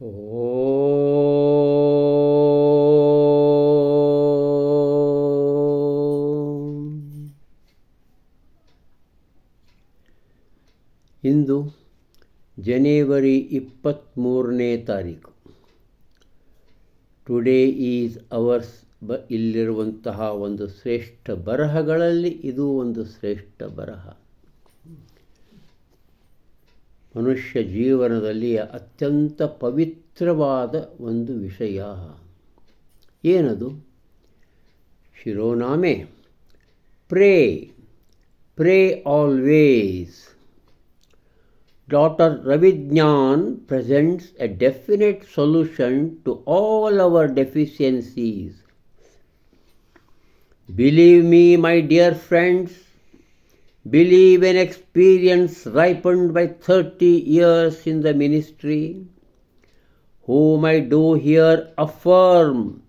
ಇಂದು ಜನವರಿ ಇಪ್ಪತ್ತ್ಮೂರನೇ ತಾರೀಕು. Today is ours ಬ, ಇಲ್ಲಿರುವಂತಹ ಒಂದು ಶ್ರೇಷ್ಠ ಬರಹಗಳಲ್ಲಿ ಇದು ಒಂದು ಶ್ರೇಷ್ಠ ಬರಹ. ಮನುಷ್ಯ ಜೀವನದಲ್ಲಿ ಅತ್ಯಂತ ಪವಿತ್ರವಾದ ಒಂದು ವಿಷಯ. ಏನದು? ಶಿರೋನಾಮೆ. Pray. Pray always. Doctor Ravigyan presents a definite solution to all our deficiencies. Believe me my dear friends believe in experience ripened by 30 years in the ministry, whom I do here affirm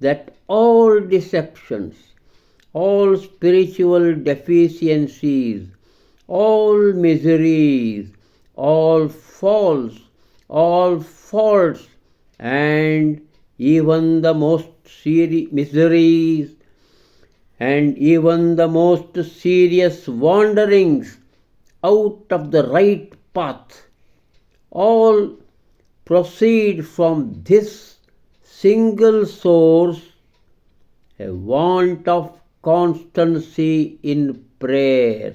that all deceptions, all spiritual deficiencies, all miseries, all faults, all faults, and even the most serious miseries, and even the most serious wanderings out of the right path, all proceed from this single source, a want of constancy in prayer.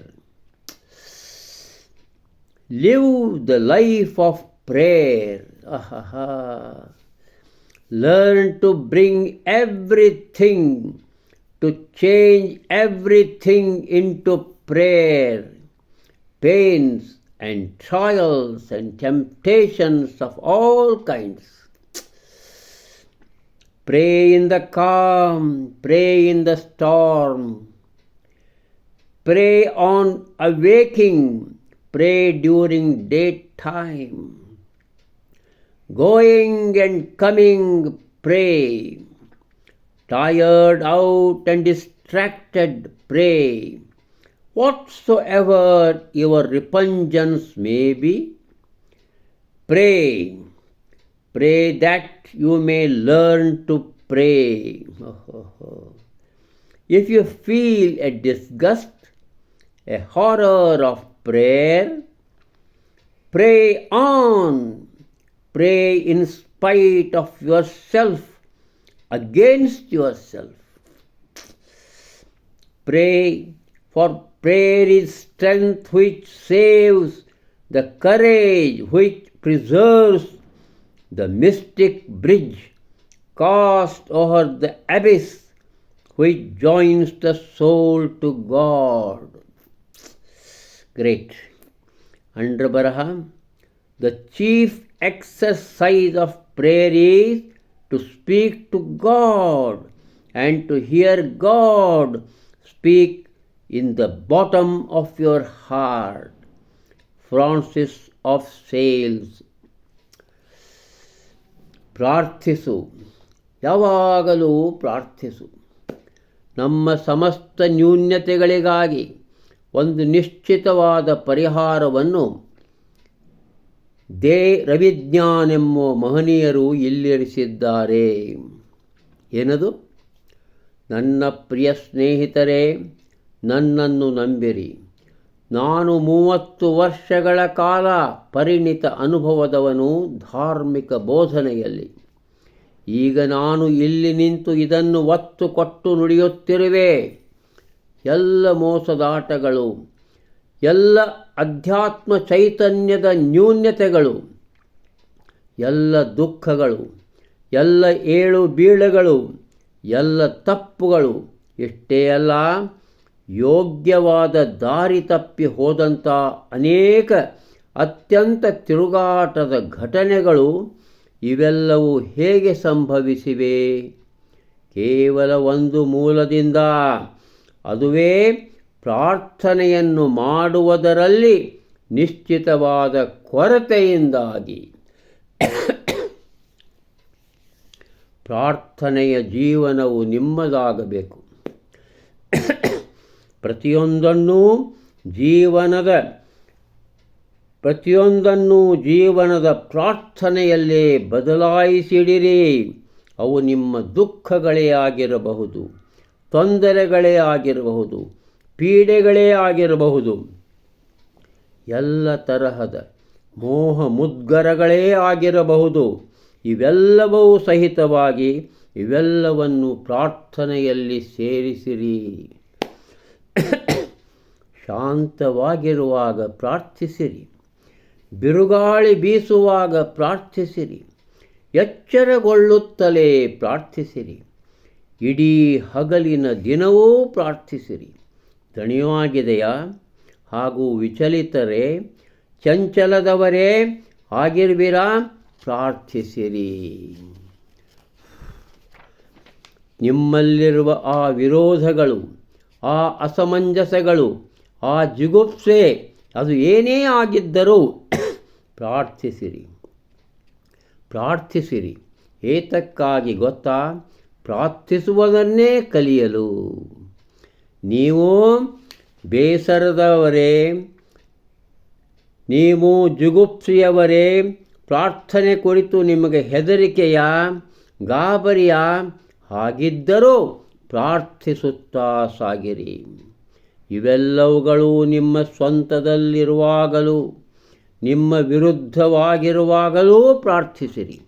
Live the life of prayer. Ahaha. Learn to bring everything, to change everything into prayer. Pains and trials and temptations of all kinds. Pray in the calm, pray in the storm. Pray on awaking, pray during daytime. Going and coming, pray. Tired out and distracted, pray. Whatsoever your repugnance may be, pray. Pray that you may learn to pray. If you feel a disgust, a horror of prayer, pray on. Pray in spite of yourself, against yourself. Pray, for prayer is strength which saves, the courage which preserves, the mystic bridge cast over the abyss which joins the soul to God. Great. Under Baraha, the chief exercise of prayer is to speak to God and to hear God speak in the bottom of your heart. Francis of Sales. ಪ್ರಾರ್ಥಿಸು ಯಾವಾಗಲೂ ಪ್ರಾರ್ಥಿಸು ನಮ್ಮ ಸಮಸ್ತ ನ್ಯೂನ್ಯತೆಗಳಿಗಾಗಿ ಒಂದು ನಿಶ್ಚಿತವಾದ ಪರಿಹಾರವನ್ನು they ರವಿಜ್ಞಾನೆಂಬ ಮಹನೀಯರು ಇಲ್ಲಿರಿಸಿದ್ದಾರೆ. ಏನದು? ನನ್ನ ಪ್ರಿಯ ಸ್ನೇಹಿತರೇ, ನನ್ನನ್ನು ನಂಬಿರಿ. ನಾನು ಮೂವತ್ತು ವರ್ಷಗಳ ಕಾಲ ಪರಿಣಿತ ಅನುಭವದವನು ಧಾರ್ಮಿಕ ಬೋಧನೆಯಲ್ಲಿ. ಈಗ ನಾನು ಇಲ್ಲಿ ನಿಂತು ಇದನ್ನು ಒತ್ತು ಕೊಟ್ಟು ನುಡಿಯುತ್ತಿರುವೆ. ಎಲ್ಲ ಮೋಸದಾಟಗಳು ಎಲ್ಲ ಅಧ್ಯಾತ್ಮ ಚೈತನ್ಯದ ನ್ಯೂನ್ಯತೆಗಳು, ಎಲ್ಲ ದುಃಖಗಳು, ಎಲ್ಲ ಏಳು ಬೀಳಗಳು, ಎಲ್ಲ ತಪ್ಪುಗಳು ಇಷ್ಟೇ ಅಲ್ಲ, ಯೋಗ್ಯವಾದ ದಾರಿ ತಪ್ಪಿ ಹೋದಂಥ ಅನೇಕ ಅತ್ಯಂತ ತಿರುಗಾಟದ ಘಟನೆಗಳು ಇವೆಲ್ಲವೂ ಹೇಗೆ ಸಂಭವಿಸಿವೆ? ಕೇವಲ ಒಂದು ಮೂಲದಿಂದ, ಅದುವೇ ಪ್ರಾರ್ಥನೆಯನ್ನು ಮಾಡುವುದರಲ್ಲಿ ನಿಶ್ಚಿತವಾದ ಕೊರತೆಯಿಂದಾಗಿ ಪ್ರಾರ್ಥನೆಯ ಜೀವನವು ನಿಮ್ಮದಾಗಬೇಕು. ಪ್ರತಿಯೊಂದನ್ನೂ ಜೀವನದ ಪ್ರತಿಯೊಂದನ್ನೂ ಜೀವನದ ಪ್ರಾರ್ಥನೆಯಲ್ಲೇ ಬದಲಾಯಿಸಿಡಿರಿ. ಅವು ನಿಮ್ಮ ದುಃಖಗಳೇ ಆಗಿರಬಹುದು, ತೊಂದರೆಗಳೇ ಆಗಿರಬಹುದು ಪೀಡೆಗಳೇ ಆಗಿರಬಹುದು. ಎಲ್ಲ ತರಹದ ಮೋಹ ಮುದ್ಗರಗಳೇ ಆಗಿರಬಹುದು. ಇವೆಲ್ಲವೂ ಸಹಿತವಾಗಿ ಇವೆಲ್ಲವನ್ನು ಪ್ರಾರ್ಥನೆಯಲ್ಲಿ ಸೇರಿಸಿರಿ. ಶಾಂತವಾಗಿರುವಾಗ ಪ್ರಾರ್ಥಿಸಿರಿ. ಬಿರುಗಾಳಿ ಬೀಸುವಾಗ ಪ್ರಾರ್ಥಿಸಿರಿ. ಎಚ್ಚರಗೊಳ್ಳುತ್ತಲೇ ಪ್ರಾರ್ಥಿಸಿರಿ. ಇಡೀ ಹಗಲಿನ ದಿನವೂ ಪ್ರಾರ್ಥಿಸಿರಿ. ದಣಿವಾಗಿದೆಯಾ ಹಾಗೂ ವಿಚಲಿತರೇ, ಚಂಚಲದವರೇ ಆಗಿರ್ವಿರಾ? ಪ್ರಾರ್ಥಿಸಿರಿ. ನಿಮ್ಮಲ್ಲಿರುವ ಆ ವಿರೋಧಗಳು, ಆ ಅಸಮಂಜಸಗಳು, ಆ ಜಿಗುಪ್ಸೆ, ಅದು ಏನೇ ಆಗಿದ್ದರೂ ಪ್ರಾರ್ಥಿಸಿರಿ. ಪ್ರಾರ್ಥಿಸಿರಿ. ಏತಕ್ಕಾಗಿ ಗೊತ್ತಾ? ಪ್ರಾರ್ಥಿಸುವುದನ್ನೇ ಕಲಿಯಲು. ನೀವು ಬೇಸರದವರೇ, ನೀವು ಜುಗುಪ್ಸಿಯವರೇ, ಪ್ರಾರ್ಥನೆ ಕುರಿತು ನಿಮಗೆ ಹೆದರಿಕೆಯ, ಗಾಬರಿಯ ಹಾಗಿದ್ದರೂ ಪ್ರಾರ್ಥಿಸುತ್ತಾ ಸಾಗಿರಿ. ಇವೆಲ್ಲವುಗಳು ನಿಮ್ಮ ಸ್ವಂತದಲ್ಲಿರುವಾಗಲೂ, ನಿಮ್ಮ ವಿರುದ್ಧವಾಗಿರುವಾಗಲೂ ಪ್ರಾರ್ಥಿಸಿರಿ.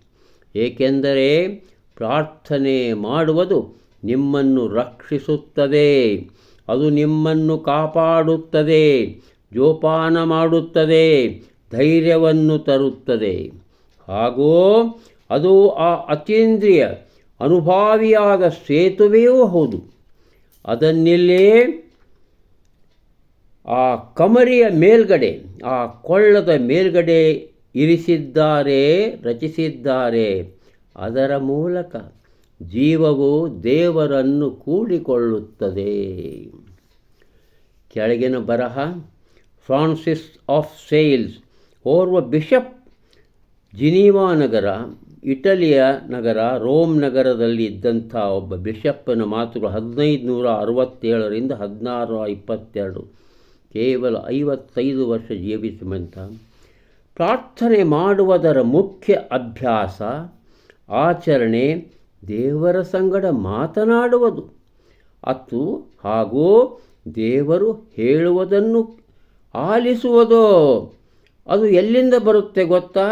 ಏಕೆಂದರೆ ಪ್ರಾರ್ಥನೆ ಮಾಡುವುದು ನಿಮ್ಮನ್ನು ರಕ್ಷಿಸುತ್ತದೆ. ಅದು ನಿಮ್ಮನ್ನು ಕಾಪಾಡುತ್ತದೆ, ಜೋಪಾನ ಮಾಡುತ್ತದೆ, ಧೈರ್ಯವನ್ನು ತರುತ್ತದೆ. ಹಾಗೂ ಅದು ಆ ಅತೀಂದ್ರಿಯ ಅನುಭಾವಿಯಾದ ಸೇತುವೆಯೂ ಹೌದು. ಅದನ್ನೆಲ್ಲೇ ಆ ಕಮರಿಯ ಮೇಲ್ಗಡೆ, ಆ ಕೊಳ್ಳದ ಮೇಲ್ಗಡೆ ಇರಿಸಿದ್ದಾರೆ, ರಚಿಸಿದ್ದಾರೆ. ಅದರ ಮೂಲಕ ಜೀವವು ದೇವರನ್ನು ಕೂಡಿಕೊಳ್ಳುತ್ತದೆ. ಕೆಳಗಿನ ಬರಹ, ಫ್ರಾನ್ಸಿಸ್ ಆಫ್ ಸೇಲ್ಸ್, ಓರ್ವ ಬಿಷಪ್ ಜಿನೀವಾ ನಗರ, ಇಟಲಿಯ ನಗರ, ರೋಮ್ ನಗರದಲ್ಲಿ ಇದ್ದಂಥ ಒಬ್ಬ ಬಿಷಪ್ಪನ ಮಾತುಗಳು ಹದಿನೈದು ನೂರ ಅರವತ್ತೇಳರಿಂದ ಹದಿನಾರು ಇಪ್ಪತ್ತೆರಡು ಕೇವಲ ಐವತ್ತೈದು ವರ್ಷ ಜೀವಿಸುವಂಥ. ಪ್ರಾರ್ಥನೆ ಮಾಡುವುದರ ಮುಖ್ಯ ಅಭ್ಯಾಸ, ಆಚರಣೆ ದೇವರ ಸಂಗಡ ಮಾತನಾಡುವುದು. ಅತ್ತು ಹಾಗೂ ದೇವರು ಹೇಳುವುದನ್ನು ಆಲಿಸುವುದೋ? ಅದು ಎಲ್ಲಿಂದ ಬರುತ್ತೆ ಗೊತ್ತಾ?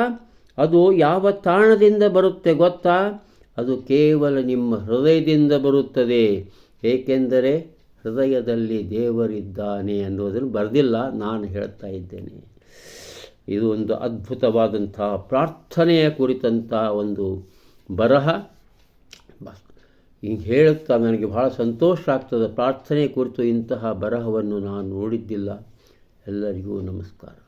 ಅದು ಯಾವ ತಾಣದಿಂದ ಬರುತ್ತೆ ಗೊತ್ತಾ? ಅದು ಕೇವಲ ನಿಮ್ಮ ಹೃದಯದಿಂದ ಬರುತ್ತದೆ. ಏಕೆಂದರೆ ಹೃದಯದಲ್ಲಿ ದೇವರಿದ್ದಾನೆ ಅನ್ನೋದನ್ನು ಬರೆದಿಲ್ಲ, ನಾನು ಹೇಳ್ತಾ ಇದ್ದೇನೆ. ಇದು ಒಂದು ಅದ್ಭುತವಾದಂತಹ ಪ್ರಾರ್ಥನೆಯ ಕುರಿತಂತಹ ಒಂದು ಬರಹ. ಹಿಂಗೆ ಹೇಳುತ್ತಾ ನನಗೆ ಭಾಳ ಸಂತೋಷ ಆಗ್ತದೆ. ಪ್ರಾರ್ಥನೆ ಕುರಿತು ಇಂತಹ ಬರಹವನ್ನು ನಾನು ನೋಡಿದ್ದಿಲ್ಲ. ಎಲ್ಲರಿಗೂ ನಮಸ್ಕಾರ.